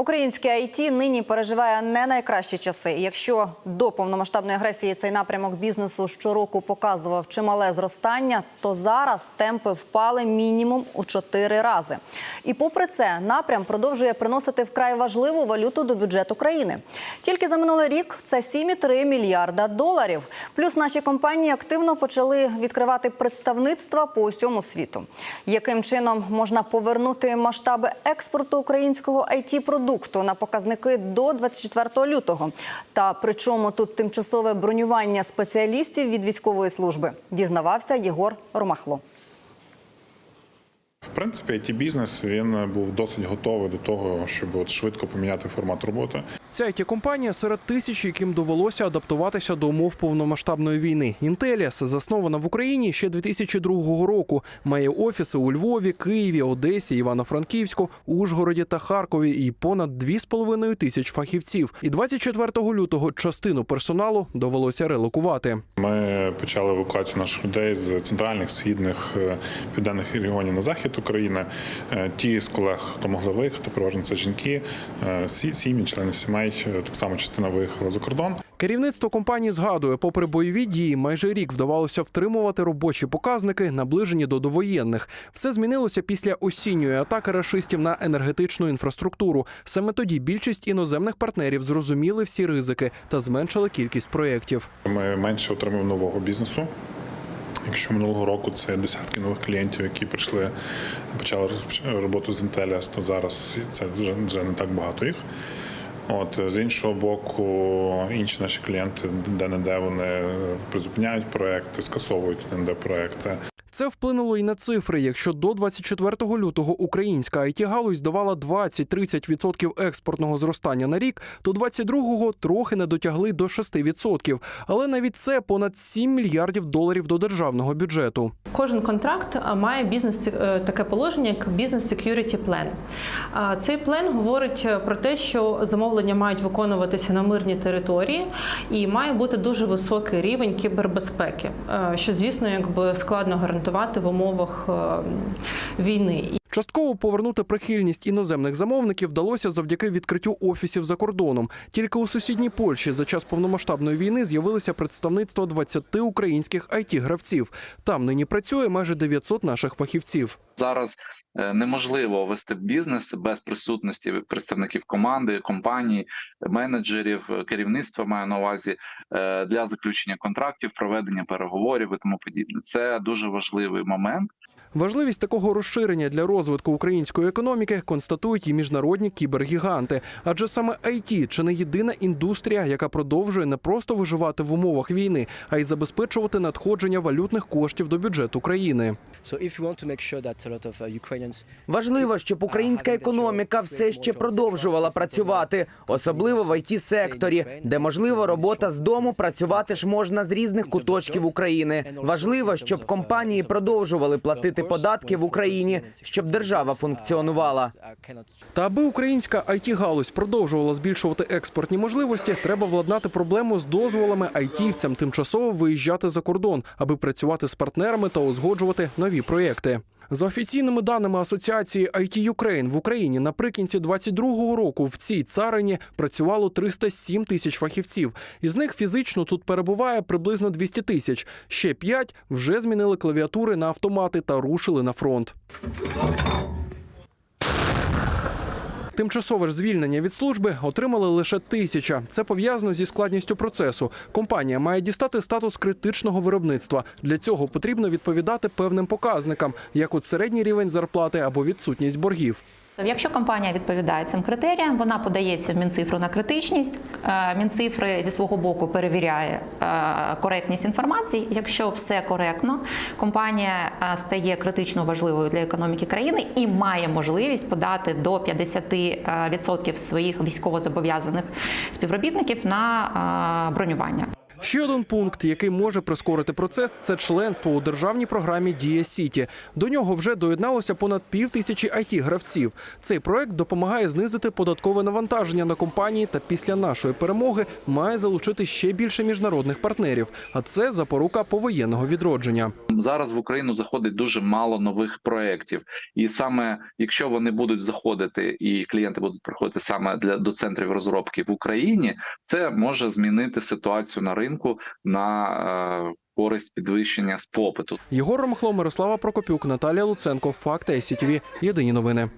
Українське IT нині переживає не найкращі часи. Якщо до повномасштабної агресії цей напрямок бізнесу щороку показував чимале зростання, то зараз темпи впали мінімум у чотири рази. І попри це, напрям продовжує приносити вкрай важливу валюту до бюджету країни. Тільки за минулий рік це 7,3 мільярда доларів. Плюс наші компанії активно почали відкривати представництва по усьому світу. Яким чином можна повернути масштаби експорту українського it продукту на показники до 24 лютого? Та при чому тут тимчасове бронювання спеціалістів від військової служби дізнавався Єгор Ромахло. В принципі, it бізнес він був досить готовий до того, щоб от швидко поміняти формат роботи. Ця it компанія серед тисяч, яким довелося адаптуватися до умов повномасштабної війни. Інтеліас заснована в Україні ще 2002 року. Має офіси у Львові, Києві, Одесі, Івано-Франківську, Ужгороді та Харкові і понад 2,5 тисяч фахівців. І 24 лютого частину персоналу довелося релокувати. Ми почали евакуацію наших людей з центральних, східних, е, південних регіонів на захід України. Е, Ті з колег, хто могли виїхати, переважно це жінки, е, сі- сім'ї, члени сімей. е, Так само частина виїхала за кордон. Керівництво компанії згадує, попри бойові дії, майже рік вдавалося втримувати робочі показники, наближені до довоєнних. Все змінилося після осінньої атаки рашистів на енергетичну інфраструктуру. Саме тоді більшість іноземних партнерів зрозуміли всі ризики та зменшили кількість проєктів. Ми менше отримуємо нового бізнесу. Якщо минулого року це десятки нових клієнтів, які прийшли, почали роботу з Intellias, то зараз це вже, не так багато їх. От з іншого боку, інші наші клієнти де-не-де вони призупиняють проекти, скасовують не де проекти. Це вплинуло і на цифри. Якщо до 24 лютого українська it галузь давала 20-30% експортного зростання на рік, то 22-го трохи не дотягли до 6%. Але навіть це понад 7 мільярдів доларів до державного бюджету. Кожен контракт має бізнес е, таке положення, як бізнес security. А, Цей план говорить е, про те, що замовлення мають виконуватися на мирній території, і має бути дуже високий рівень кібербезпеки, е, що звісно, якби складно гарантувати в умовах е, війни. Частково повернути прихильність іноземних замовників вдалося завдяки відкриттю офісів за кордоном. Тільки у сусідній Польщі за час повномасштабної війни з'явилися представництва 20 українських it гравців Там нині працює майже 900 наших фахівців. Зараз е, неможливо вести бізнес без присутності представників команди, компанії, менеджерів, е, керівництва маю на увазі е, для заключення контрактів, проведення переговорів і тому подібне. Це дуже важливий момент. Важливість такого розширення для розвитку української економіки констатують і міжнародні кібергіганти. Адже саме IT – чи не єдина індустрія, яка продовжує не просто виживати в умовах війни, а й забезпечувати надходження валютних коштів до бюджету країни. Важливо, щоб українська економіка все ще продовжувала працювати, особливо в it секторі, де можливо робота з дому працювати ж можна з різних куточків України. Важливо, щоб компанії продовжували платити податки в Україні, щоб держава функціонувала. Та аби українська it галузь продовжувала збільшувати експортні можливості, треба владнати проблему з дозволами айтівцям тимчасово виїжджати за кордон, аби працювати з партнерами та узгоджувати нові проєкти. За офіційними даними асоціації IT Ukraine в Україні наприкінці 22-го року в цій царині працювало 307 тисяч фахівців. Із них фізично тут перебуває приблизно 200 тисяч. Ще 5 вже змінили клавіатури на автомати та рушили на фронт. Тимчасове ж звільнення від служби отримали лише тисяча. Це пов'язано зі складністю процесу. Компанія має дістати статус критичного виробництва. Для цього потрібно відповідати певним показникам, як от середній рівень зарплати або відсутність боргів. Якщо компанія відповідає цим критеріям, вона подається в Мінцифру на критичність. Е, Мінцифри зі свого боку перевіряє е, коректність інформації. Якщо все коректно, компанія е, стає критично важливою для економіки країни і має можливість подати до 50% своїх військовозобов'язаних співробітників на бронювання. Ще один пункт, який може прискорити процес, це членство у державній програмі Дія Сіті. До нього вже доєдналося понад пів тисячі it гравців. Цей проект допомагає знизити податкове навантаження на компанії та після нашої перемоги має залучити ще більше міжнародних партнерів. А це запорука повоєнного відродження. Зараз в Україну заходить дуже мало нових проєктів, і саме якщо вони будуть заходити, і клієнти будуть приходити саме для до центрів розробки в Україні, це може змінити ситуацію на ринку на е, користь підвищення з попиту. Єгор Ромахло, Мирослава Прокопюк, Наталія Луценко. Факт, СІТВ. Єдині новини.